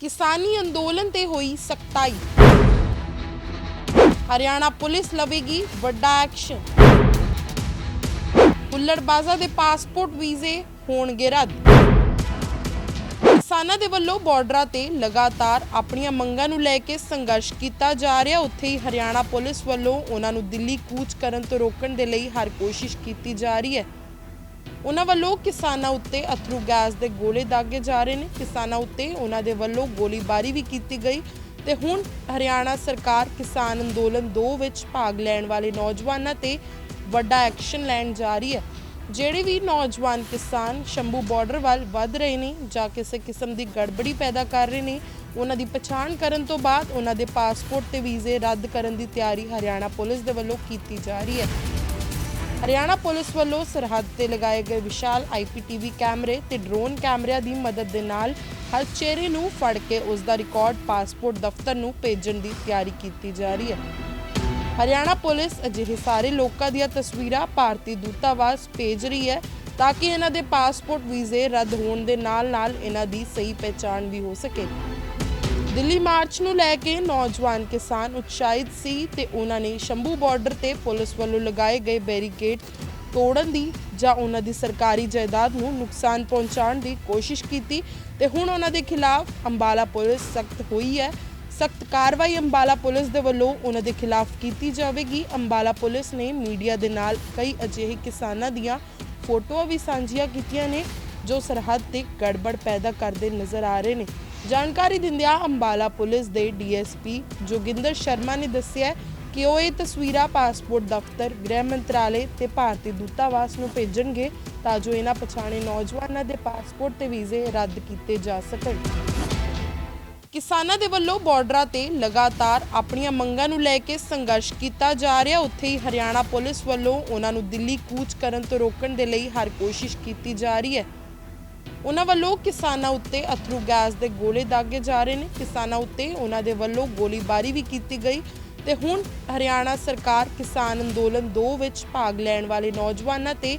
ਕਿਸਾਨੀ ਅੰਦੋਲਨ ਤੇ ਹੋਈ ਸਖਤਾਈ। ਹਰਿਆਣਾ ਪੁਲਿਸ ਲਵੇਗੀ ਵੱਡਾ ਐਕਸ਼ਨ। ਹੁੱਲੜਬਾਜ਼ਾਂ ਦੇ ਪਾਸਪੋਰਟ ਵੀਜ਼ੇ ਹੋਣਗੇ ਰੱਦ। ਕਿਸਾਨਾਂ ਦੇ ਵੱਲੋਂ ਬਾਰਡਰਾਂ ਤੇ ਲਗਾਤਾਰ ਆਪਣੀਆਂ ਮੰਗਾਂ ਨੂੰ ਲੈ ਕੇ ਸੰਘਰਸ਼ ਕੀਤਾ ਜਾ ਰਿਹਾ। ਉੱਥੇ ਹੀ ਹਰਿਆਣਾ ਪੁਲਿਸ ਵੱਲੋਂ ਉਹਨਾਂ ਨੂੰ ਦਿੱਲੀ ਕੂਚ ਕਰਨ ਤੋਂ ਰੋਕਣ ਦੇ ਲਈ ਹਰ ਕੋਸ਼ਿਸ਼ ਕੀਤੀ ਜਾ ਰਹੀ ਹੈ। ਉਹਨਾਂ ਵੱਲੋਂ ਕਿਸਾਨਾਂ ਉੱਤੇ ਅਥਰੂ ਗੈਸ ਦੇ ਗੋਲੇ ਦਾਗੇ ਜਾ ਰਹੇ ਨੇ। ਕਿਸਾਨਾਂ ਉੱਤੇ ਉਹਨਾਂ ਦੇ ਵੱਲੋਂ ਗੋਲੀਬਾਰੀ ਵੀ ਕੀਤੀ ਗਈ ਤੇ ਹੁਣ ਹਰਿਆਣਾ ਸਰਕਾਰ ਕਿਸਾਨ ਅੰਦੋਲਨ 2 ਵਿੱਚ ਭਾਗ ਲੈਣ ਵਾਲੇ ਨੌਜਵਾਨਾਂ ਤੇ ਵੱਡਾ ਐਕਸ਼ਨ ਲੈਣ ਜਾ ਰਹੀ ਹੈ। ਜਿਹੜੇ ਵੀ ਨੌਜਵਾਨ ਕਿਸਾਨ ਸ਼ੰਭੂ ਬਾਰਡਰ ਵੱਲ ਵੱਧ ਰਹੇ ਨੇ ਜਾਂ ਕਿਸੇ ਕਿਸਮ ਦੀ ਗੜਬੜੀ ਪੈਦਾ ਕਰ ਰਹੇ ਨੇ, ਉਹਨਾਂ ਦੀ ਪਛਾਣ ਕਰਨ ਤੋਂ ਬਾਅਦ ਉਹਨਾਂ ਦੇ ਪਾਸਪੋਰਟ ਤੇ ਵੀਜ਼ੇ ਰੱਦ ਕਰਨ ਦੀ ਤਿਆਰੀ ਹਰਿਆਣਾ ਪੁਲਿਸ ਦੇ ਵੱਲੋਂ ਕੀਤੀ ਜਾ ਰਹੀ ਹੈ। ਹਰਿਆਣਾ ਪੁਲਿਸ ਵੱਲੋਂ ਸਰਹੱਦ ਤੇ ਲਗਾਏ ਗਏ ਵਿਸ਼ਾਲ ਆਈਪੀਟੀਵੀ ਕੈਮਰੇ ਤੇ ਡਰੋਨ ਕੈਮਰਿਆਂ ਦੀ ਮਦਦ ਦੇ ਨਾਲ ਹਰ ਚਿਹਰੇ ਨੂੰ ਫੜ ਕੇ ਉਸ ਦਾ ਰਿਕਾਰਡ, ਪਾਸਪੋਰਟ, ਦਫ਼ਤਰ ਨੂੰ ਭੇਜਣ ਦੀ ਤਿਆਰੀ ਕੀਤੀ ਜਾ ਰਹੀ ਹੈ। ਹਰਿਆਣਾ ਪੁਲਿਸ ਅਜਿਹੇ ਸਾਰੇ ਲੋਕਾਂ ਦੀਆਂ ਤਸਵੀਰਾਂ ਭਾਰਤੀ ਦੂਤਾਵਾਸ ਭੇਜ ਰਹੀ ਹੈ ਤਾਂ ਕਿ ਇਹਨਾਂ ਦੇ ਪਾਸਪੋਰਟ ਵੀਜ਼ੇ ਰੱਦ ਹੋਣ ਦੇ ਨਾਲ-ਨਾਲ ਇਹਨਾਂ ਦੀ ਸਹੀ ਪਹਿਚਾਣ ਵੀ ਹੋ ਸਕੇ। ਦਿੱਲੀ ਮਾਰਚ ਨੂੰ ਲੈ ਕੇ ਨੌਜਵਾਨ ਕਿਸਾਨ ਉਤਸ਼ਾਹਿਤ ਸੀ ਤੇ ਉਹਨਾਂ ਨੇ ਸ਼ੰਭੂ ਬਾਰਡਰ ਤੇ ਪੁਲਿਸ ਵੱਲੋਂ ਲਗਾਏ ਗਏ ਬੈਰੀਕੇਡ ਤੋੜਨ ਦੀ ਜਾਂ ਉਹਨਾਂ ਦੀ ਸਰਕਾਰੀ ਜਾਇਦਾਦ ਨੂੰ ਨੁਕਸਾਨ ਪਹੁੰਚਾਉਣ ਦੀ ਕੋਸ਼ਿਸ਼ ਕੀਤੀ ਤੇ ਹੁਣ ਉਹਨਾਂ ਦੇ ਖਿਲਾਫ ਅੰਬਾਲਾ ਪੁਲਿਸ ਸਖਤ ਹੋਈ ਹੈ। ਸਖਤ ਕਾਰਵਾਈ ਅੰਬਾਲਾ ਪੁਲਿਸ ਦੇ ਵੱਲੋਂ ਉਹਨਾਂ ਦੇ ਖਿਲਾਫ ਕੀਤੀ ਜਾਵੇਗੀ। ਅੰਬਾਲਾ ਪੁਲਿਸ ਨੇ ਮੀਡੀਆ ਦੇ ਨਾਲ ਕਈ ਅਜਿਹੇ ਕਿਸਾਨਾਂ ਦੀਆਂ ਫੋਟੋਆਂ ਵੀ ਸਾਂਝੀਆਂ ਕੀਤੀਆਂ ਨੇ ਜੋ ਸਰਹੱਦ ਤੇ ਗੜਬੜ ਪੈਦਾ ਕਰਦੇ ਨਜ਼ਰ ਆ ਰਹੇ ਨੇ। ਜਾਣਕਾਰੀ ਦਿੰਦਿਆਂ ਅੰਬਾਲਾ ਪੁਲਿਸ ਦੇ ਡੀਐਸਪੀ ਜੋਗਿੰਦਰ ਸ਼ਰਮਾ ਨੇ ਦੱਸਿਆ ਕਿ ਉਹ ਇਹ ਤਸਵੀਰਾਂ ਪਾਸਪੋਰਟ ਦਫ਼ਤਰ, ਗ੍ਰਹਿ ਮੰਤਰਾਲੇ ਤੇ ਭਾਰਤੀ ਦੂਤਾਵਾਸ ਨੂੰ ਭੇਜਣਗੇ ਤਾਂ ਜੋ ਇਹਨਾਂ ਪਛਾਣੇ ਨੌਜਵਾਨਾਂ ਦੇ ਪਾਸਪੋਰਟ ਤੇ ਵੀਜ਼ੇ ਰੱਦ ਕੀਤੇ ਜਾ ਸਕਣ। ਕਿਸਾਨਾਂ ਦੇ ਵੱਲੋਂ ਬਾਰਡਰਾਂ ਤੇ ਲਗਾਤਾਰ ਆਪਣੀਆਂ ਮੰਗਾਂ ਨੂੰ ਲੈ ਕੇ ਸੰਘਰਸ਼ ਕੀਤਾ ਜਾ ਰਿਹਾ। ਉੱਥੇ ਹੀ ਹਰਿਆਣਾ ਪੁਲਿਸ ਵੱਲੋਂ ਉਹਨਾਂ ਨੂੰ ਦਿੱਲੀ ਕੂਚ ਕਰਨ ਤੋਂ ਰੋਕਣ ਦੇ ਲਈ ਹਰ ਕੋਸ਼ਿਸ਼ ਕੀਤੀ ਜਾ ਰਹੀ ਹੈ। ਉਹਨਾਂ ਵੱਲੋਂ ਕਿਸਾਨਾਂ ਉੱਤੇ ਅਥਰੂ ਗੈਸ ਦੇ ਗੋਲੇ ਦਾਗੇ ਜਾ ਰਹੇ ਨੇ। ਕਿਸਾਨਾਂ ਉੱਤੇ ਉਹਨਾਂ ਦੇ ਵੱਲੋਂ ਗੋਲੀਬਾਰੀ ਵੀ ਕੀਤੀ ਗਈ ਤੇ ਹੁਣ ਹਰਿਆਣਾ ਸਰਕਾਰ ਕਿਸਾਨ ਅੰਦੋਲਨ 2 ਵਿੱਚ ਭਾਗ ਲੈਣ ਵਾਲੇ ਨੌਜਵਾਨਾਂ ਤੇ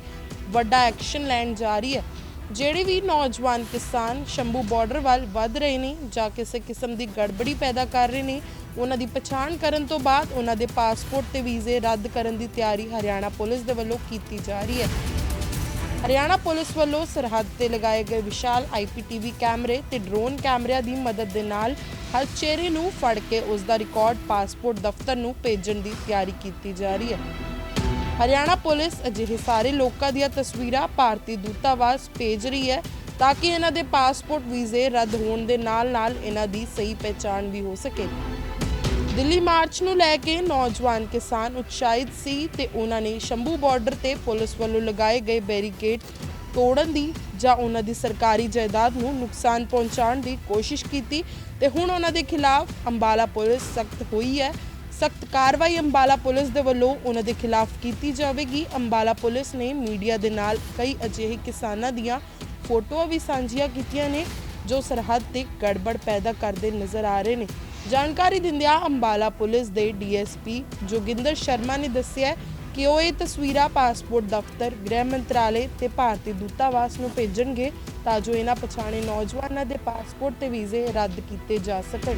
ਵੱਡਾ ਐਕਸ਼ਨ ਲੈਣ ਜਾ ਰਹੀ ਹੈ। ਜਿਹੜੇ ਵੀ ਨੌਜਵਾਨ ਕਿਸਾਨ ਸ਼ੰਭੂ ਬਾਰਡਰ ਵੱਲ ਵੱਧ ਰਹੇ ਨੇ ਜਾਂ ਕਿਸੇ ਕਿਸਮ ਦੀ ਗੜਬੜੀ ਪੈਦਾ ਕਰ ਰਹੇ ਨੇ, ਉਹਨਾਂ ਦੀ ਪਛਾਣ ਕਰਨ ਤੋਂ ਬਾਅਦ ਉਹਨਾਂ ਦੇ ਪਾਸਪੋਰਟ ਤੇ ਵੀਜ਼ੇ ਰੱਦ ਕਰਨ ਦੀ ਤਿਆਰੀ ਹਰਿਆਣਾ ਪੁਲਿਸ ਦੇ ਵੱਲੋਂ ਕੀਤੀ ਜਾ ਰਹੀ ਹੈ। ਹਰਿਆਣਾ ਪੁਲਿਸ ਵੱਲੋਂ ਸਰਹੱਦ ਤੇ ਲਗਾਏ ਗਏ ਵਿਸ਼ਾਲ ਆਈਪੀਟੀਵੀ ਕੈਮਰੇ ਤੇ ਡਰੋਨ ਕੈਮਰਿਆਂ ਦੀ ਮਦਦ ਦੇ ਨਾਲ ਹਰ ਚਿਹਰੇ ਨੂੰ ਫੜ ਕੇ ਉਸ ਦਾ ਰਿਕਾਰਡ, ਪਾਸਪੋਰਟ, ਦਫ਼ਤਰ ਨੂੰ ਭੇਜਣ ਦੀ ਤਿਆਰੀ ਕੀਤੀ ਜਾ ਰਹੀ ਹੈ। ਹਰਿਆਣਾ ਪੁਲਿਸ ਅਜਿਹੇ ਸਾਰੇ ਲੋਕਾਂ ਦੀਆਂ ਤਸਵੀਰਾਂ ਭਾਰਤੀ ਦੂਤਾਵਾਸ ਭੇਜ ਰਹੀ ਹੈ ਤਾਂ ਕਿ ਇਹਨਾਂ ਦੇ ਪਾਸਪੋਰਟ ਵੀਜ਼ੇ ਰੱਦ ਹੋਣ ਦੇ ਨਾਲ-ਨਾਲ ਇਹਨਾਂ ਦੀ ਸਹੀ ਪਹਿਚਾਣ ਵੀ ਹੋ ਸਕੇ। ਦਿੱਲੀ ਮਾਰਚ ਨੂੰ ਲੈ ਕੇ ਨੌਜਵਾਨ ਕਿਸਾਨ ਉਤਸ਼ਾਹਿਤ ਸੀ ਤੇ ਉਹਨਾਂ ਨੇ ਸ਼ੰਭੂ ਬਾਰਡਰ ਤੇ ਪੁਲਿਸ ਵੱਲੋਂ ਲਗਾਏ ਗਏ ਬੈਰੀਕੇਡ ਤੋੜਨ ਦੀ ਜਾਂ ਉਹਨਾਂ ਦੀ ਸਰਕਾਰੀ ਜਾਇਦਾਦ ਨੂੰ ਨੁਕਸਾਨ ਪਹੁੰਚਾਉਣ ਦੀ ਕੋਸ਼ਿਸ਼ ਕੀਤੀ ਤੇ ਹੁਣ ਉਹਨਾਂ ਦੇ ਖਿਲਾਫ ਅੰਬਾਲਾ ਪੁਲਿਸ ਸਖਤ ਹੋਈ ਹੈ। ਸਖਤ ਕਾਰਵਾਈ ਅੰਬਾਲਾ ਪੁਲਿਸ ਦੇ ਵੱਲੋਂ ਉਹਨਾਂ ਦੇ ਖਿਲਾਫ ਕੀਤੀ ਜਾਵੇਗੀ। ਅੰਬਾਲਾ ਪੁਲਿਸ ਨੇ ਮੀਡੀਆ ਦੇ ਨਾਲ ਕਈ ਅਜਿਹੇ ਕਿਸਾਨਾਂ ਦੀਆਂ ਫੋਟੋਆਂ ਵੀ ਸਾਂਝੀਆਂ ਕੀਤੀਆਂ ਨੇ ਜੋ ਸਰਹੱਦ ਤੇ ਗੜਬੜ ਪੈਦਾ ਕਰਦੇ ਨਜ਼ਰ ਆ ਰਹੇ ਨੇ। ਜਾਣਕਾਰੀ ਦਿੰਦਿਆਂ ਅੰਬਾਲਾ ਪੁਲਿਸ ਦੇ ਡੀਐਸਪੀ ਜੋਗਿੰਦਰ ਸ਼ਰਮਾ ਨੇ ਦੱਸਿਆ ਕਿ ਉਹ ਇਹ ਤਸਵੀਰਾਂ ਪਾਸਪੋਰਟ ਦਫ਼ਤਰ, ਗ੍ਰਹਿ ਮੰਤਰਾਲੇ ਤੇ ਭਾਰਤੀ ਦੂਤਾਵਾਸ ਨੂੰ ਭੇਜਣਗੇ ਤਾਂ ਜੋ ਇਹਨਾਂ ਪਛਾਣੇ ਨੌਜਵਾਨਾਂ ਦੇ ਪਾਸਪੋਰਟ ਤੇ ਵੀਜ਼ੇ ਰੱਦ ਕੀਤੇ ਜਾ ਸਕਣ।